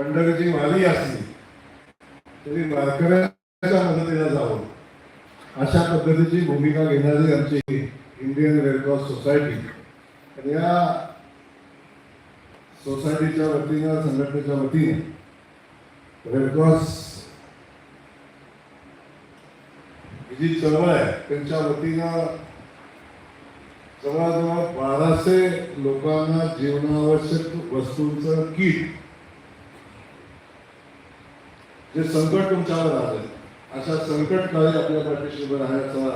पंढरीची माली असली तरी वारकऱ्याच्या मदतीला जावं. अशा पद्धतीची भूमिका घेणारी आमची इंडियन रेडक्रॉस सोसायटी आणि या सोसायटीच्या वतीनं संघटनेच्या वतीने रेडक्रॉस ही जी चळवळ आहे त्यांच्या वतीनं जवळजवळ बाराशे लोकांना जीवनावश्यक वस्तूंचं किट जे संकट तुमच्यावर आलं अशा संकट काळी आपल्या पाठीशी उभं राहण्याचा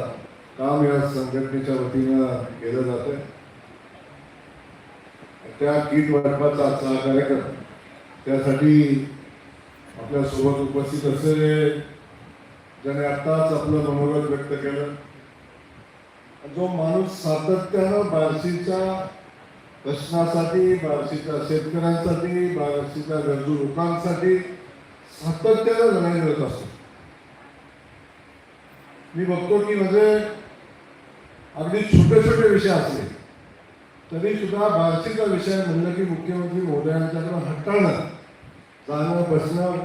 काम या संघटनेच्या वतीनं केलं जात त्या किट वाटपाचा आजचा कार्यक्रम त्यासाठी आपल्यासोबत उपस्थित असलेले ज्याने आत्ताच आपलं मनोगत व्यक्त केलं जो माणूस सातत्यानं बार्शीच्या प्रश्नासाठी बार्शीच्या शेतकऱ्यांसाठी बार्शीच्या गरजू लोकांसाठी सातत्यानं लढाई करत असतो. मी बघतो की म्हणजे अगदी छोटे छोटे विषय असले तरी सुद्धा बार्शीचा विषय म्हणलं की मुख्यमंत्री महोदयांच्याकडे हटणं जाणं बसणं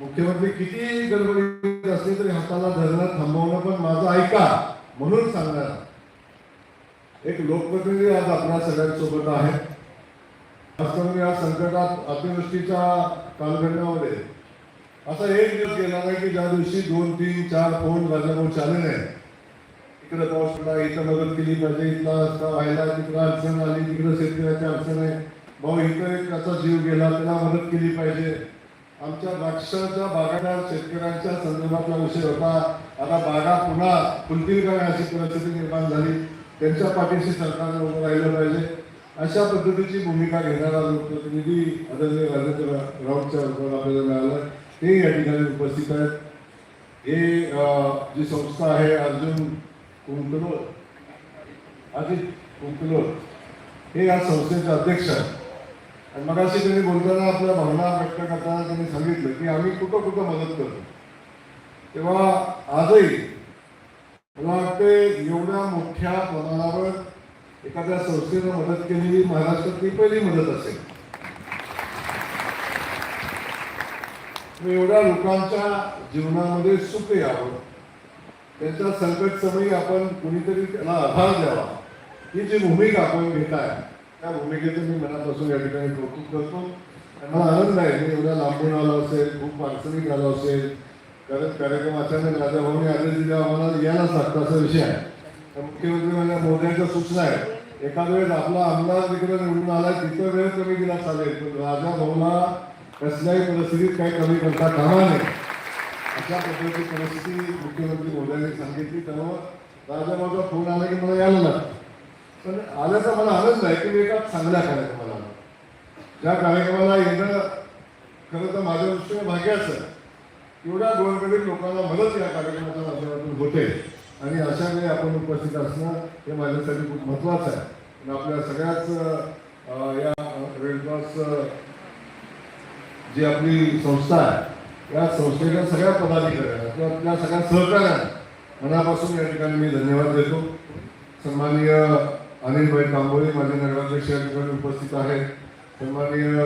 मुख्यमंत्री किती गडबडीत असले तरी हाताला धरणं थांबवणं पण माझं ऐका म्हणून सांगणार. एक लोकप्रतिनिधी आज आपल्या सगळ्यांसोबत आहे खास या संकटात अतिवृष्टीच्या कालखंडामध्ये असा एक दिवस गेला नाही की ज्या दिवशी दोन तीन चार फोन राजाभाऊ आले नाही. इकडे पाऊस पडला इथं मदत केली पाहिजे इथला रस्ता व्हायला तिकडं अडचण आली तिकडं शेतकऱ्याची अडचण आहे. भाऊ इथं एक त्याचा जीव गेला त्याला मदत केली पाहिजे. आमच्या द्राक्षाच्या बागाच्या शेतकऱ्यांच्या संदर्भातला विषय होता. आता बागा पुन्हा फुलतील काय अशी परिस्थिती निर्माण झाली. त्यांच्या पाठीशी सरकारने उभं राहिलं पाहिजे. अशा पद्धतीची भूमिका घेणारा लोकप्रतिनिधी आदरणीय राजेंद्र राऊतच्या रूपात आपल्याला मिळालं. ते या ठिकाणी उपस्थित आहेत. हे जी संस्था आहे अर्जुन कुंकलोर अजित कुंकलोर हे या संस्थेचे अध्यक्ष आहेत. आणि मगाशी त्यांनी बोलताना आपल्या भावना व्यक्त करताना त्यांनी सांगितलं की आम्ही कुठं कुठं मदत करतो. तेव्हा आजही मला वाटते एवढ्या मोठ्या प्रमाणावर एखाद्या संस्थेनं मदत केलेली महाराष्ट्रातली पहिली मदत असेल. एवढ्या लोकांच्या जीवनामध्ये सुख यावं त्यांच्या संकट समयी आपण कुणीतरी त्याला आधार द्यावा. ही जी भूमिका आपण घेताय त्या भूमिकेचं मी मनापासून या ठिकाणी कौतुक करतो. त्यांना मला आनंद आहे. मी एवढ्या लांबून आलो असेल खूप अडचणीत आलो असेल. कारण कार्यक्रम अचानक राजाभाऊने आदेश दिले आम्हाला यायलाच लागतं असा विषय आहे. तर मुख्यमंत्री म्हणजे माझ्या मोदयांच्या सूचना आहे एखाद वेळेस आपला आमदार तिकडे निवडून आला तिथं वेळ कमी दिला चालेल. पण राजाभाऊला कसल्याही परिस्थितीत काही कमी करता कामा नये. अशा पद्धतीची परिस्थिती मुख्यमंत्री मोदयांनी सांगितली. त्यामुळं राजाभाऊचा फोन आला की मला यायला लागतं. पण आल्याचा मला आनंद आहे की मी एका चांगल्या कार्यक्रमाला आलो. ज्या कार्यक्रमाला येणं खरं तर माझ्या दृष्टीने भाग्याचं आहे. एवढ्या गोरगरीब लोकांना मदत या कार्यक्रमाच्या माध्यमातून होते. आणि अशा वेळी आपण उपस्थित असणं हे माझ्यासाठी खूप महत्त्वाचं आहे. आणि आपल्या सगळ्याच या रेड क्रॉस जी आपली संस्था आहे या संस्थेच्या सगळ्या पदाधिकाऱ्यांना किंवा आपल्या सगळ्या सहकाऱ्यांना मनापासून या ठिकाणी मी धन्यवाद देतो. सन्माननीय अनिलभाई कांबोळे माझे नगराध्यक्ष या ठिकाणी उपस्थित आहेत. सन्माननीय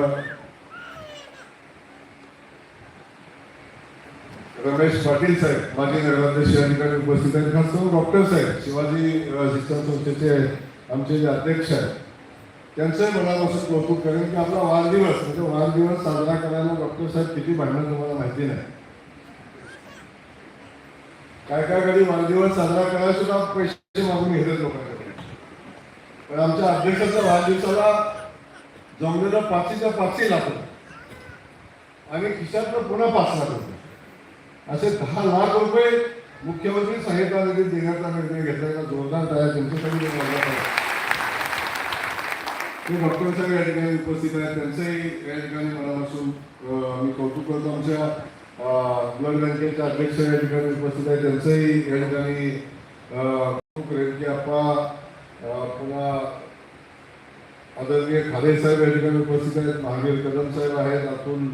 रमेश पाटील साहेब माजी नगराध्यक्ष या ठिकाणी उपस्थित आहेत. खास करून डॉक्टर साहेब शिवाजी शिक्षण संस्थेचे आमचे जे अध्यक्ष आहेत त्यांचंही मनापासून कौतुक करेन की आपला वाढदिवस म्हणजे वाढदिवस साजरा करायला डॉक्टर साहेब किती भांडणं तुम्हाला माहिती नाही. काय काय कधी वाढदिवस साजरा करायला सुद्धा पैसे मागून घेतात लोकांकडे. पण आमच्या अध्यक्षाच्या वाढदिवसाला जमलेलं पाचशेच्या पाचशे लाख आणि खिशातनं पुन्हा पाच लाख होते असे दहा लाख रुपये मुख्यमंत्री सहायता निधी देण्याचा निर्णय घेतल्याचा जोरदार तयार त्यांच्यासाठी मी डॉक्टर साहेब या ठिकाणी उपस्थित आहेत त्यांचंही या ठिकाणी मनापासून मी कौतुक करतो आमच्या ब्लड बँकेचे अध्यक्ष या ठिकाणी उपस्थित आहेत त्यांचंही या ठिकाणी अं, कौतुक आपा पुन्हा आदरणीय खादे साहेब या ठिकाणी उपस्थित आहेत महावीर कदम साहेब आहेत अतुल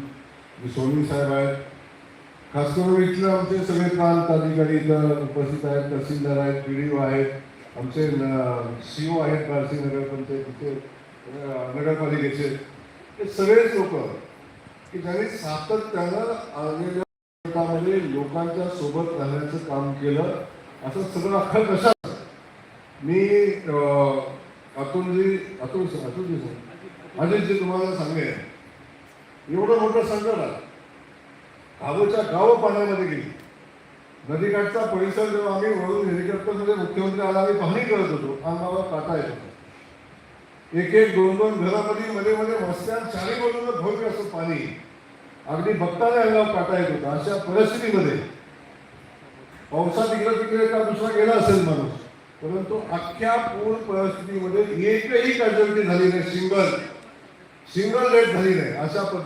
सोनी साहेब आहेत खास करून इथलं आमचे सगळे प्रांत अधिकारी इथं उपस्थित आहेत तहसीलदार आहेत पी डी ओ आहेत आमचे सीओ आहेत बारसी नगर पंचायतीचे नगरपालिकेचे हे सगळेच लोक की त्यांनी सातत्यानं आलेल्या संकटामध्ये लोकांच्या सोबत राहण्याचं काम केलं असं सगळं अख्खा कशा मी अं, अतुलजी अतुल अतुलजी सर अजितजी तुम्हाला सांगेन. एवढं मोठं संकट आहे. गावच्या गाव पाण्यामध्ये गेली. नदीकाठचा परिसर जेव्हा आम्ही वळून हेलिकॉप्टरमध्ये मुख्यमंत्री आला आम्ही पाहणी करत होतो. अंगावर काटा येत होता. एक एक दोन दोन घरामध्ये मध्ये मध्ये वस्त्यात चारी बाजूला भव्य असं पाणी. अगदी बघताना अंगावर काटा येत होता. अशा परिस्थितीमध्ये पावसात इकडे तिकडे का दुसरा गेला असेल माणूस? परंतु अख्ख्या पूर्ण परिस्थितीमध्ये एकही कॅज्युअलिटी झाली नाही. सिंगल सिंगल रेट झाली नाही. अशा पद्धती